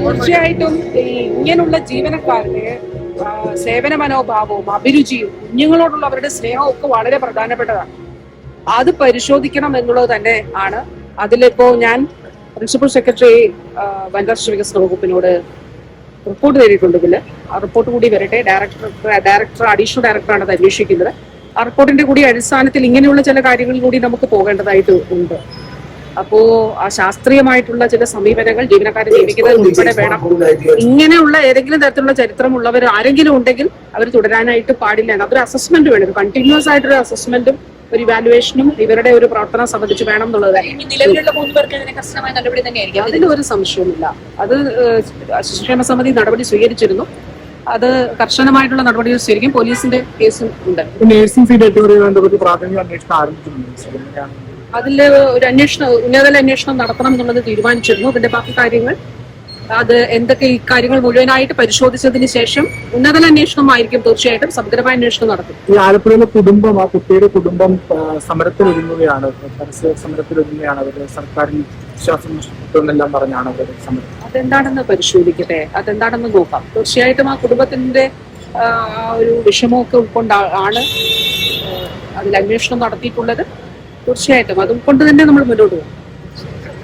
തീർച്ചയായിട്ടും ഇങ്ങനെയുള്ള ജീവനക്കാരുടെ സേവന മനോഭാവവും അഭിരുചിയും കുഞ്ഞുങ്ങളോടുള്ള അവരുടെ സ്നേഹവും ഒക്കെ വളരെ പ്രധാനപ്പെട്ടതാണ്. അത് പരിശോധിക്കണം എന്നുള്ളത് തന്നെ ആണ്. അതിലിപ്പോ ഞാൻ പ്രിൻസിപ്പൽ സെക്രട്ടറി വനിതാശ്രീ വികസന വകുപ്പിനോട് റിപ്പോർട്ട് തേടിയിട്ടുണ്ട് ഇതിൽ. ആ റിപ്പോർട്ട് കൂടി വരട്ടെ. ഡയറക്ടർ ഡയറക്ടർ അഡീഷണൽ ഡയറക്ടറാണ് അത് അന്വേഷിക്കുന്നത്. ആ റിപ്പോർട്ടിന്റെ കൂടി അടിസ്ഥാനത്തിൽ ഇങ്ങനെയുള്ള ചില കാര്യങ്ങളിൽ കൂടി നമുക്ക് പോകേണ്ടതായിട്ട് ഉണ്ട്. അപ്പോ ആ ശാസ്ത്രീയമായിട്ടുള്ള ചില സമീപനങ്ങൾ ജീവനക്കാരെ നിയമിക്കുന്നത് ഉൾപ്പെടെ വേണം. ഇങ്ങനെയുള്ള ഏതെങ്കിലും തരത്തിലുള്ള ചരിത്രമുള്ളവർ ആരെങ്കിലും ഉണ്ടെങ്കിൽ അവർ തുടരാനായിട്ട് പാടില്ല. എന്ന് അതൊരു അസസ്മെന്റ് വേണം. കണ്ടിന്യൂസ് ആയിട്ടൊരു അസസ്മെന്റും ഒരു ഇവാലുവേഷനും ഇവരുടെ ഒരു പ്രവർത്തനം സംബന്ധിച്ച് വേണം എന്നുള്ളതായി അതിന് ഒരു സംശയവുമില്ല. അത് ശിക്ഷണ ശിശുക്ഷേമ സമിതി നടപടി സ്വീകരിച്ചിരുന്നു. അത് കർശനമായിട്ടുള്ള നടപടികൾ സ്വീകരിക്കും. പോലീസിന്റെ കേസും ഉണ്ട്. നേഴ്സിംഗ് പ്രാഥമിക അന്വേഷണം ആരംഭിച്ചിട്ടുണ്ട്? അതിൽ ഒരു അന്വേഷണം ഉന്നതതല അന്വേഷണം നടത്തണം എന്നുള്ളത് തീരുമാനിച്ചിരുന്നു. അതിന്റെ ബാക്കി കാര്യങ്ങൾ അത് എന്തൊക്കെ ഈ കാര്യങ്ങൾ മുഴുവനായിട്ട് പരിശോധിച്ചതിന് ശേഷം ഉന്നതല അന്വേഷണമായിരിക്കും തീർച്ചയായിട്ടും സമഗ്രമായ അന്വേഷണം നടത്തും ഈ ആലപ്പുഴയിലെ കുടുംബം ആ കുട്ടിയുടെ കുടുംബം സമരത്തിൽ ഒരുങ്ങുകയാണ് സമരത്തിൽ ഒരുങ്ങുകയാണ് അവർ സർക്കാരിൽ വിശ്വാസം നഷ്ടപ്പെട്ടെന്നെല്ലാം പറഞ്ഞാണ് അവർ സമരം. അതെന്താണെന്ന് പരിശോധിക്കട്ടെ? അതെന്താണെന്ന് നോക്കാം. തീർച്ചയായിട്ടും ആ കുടുംബത്തിന്റെ ഒരു വിഷമമൊക്കെ ഉൾക്കൊണ്ടാണ് അതിൽ അന്വേഷണം നടത്തിയിട്ടുള്ളത്. തീർച്ചയായിട്ടും. അതും കൊണ്ട് തന്നെ നമ്മൾ മുന്നോട്ട് പോകും.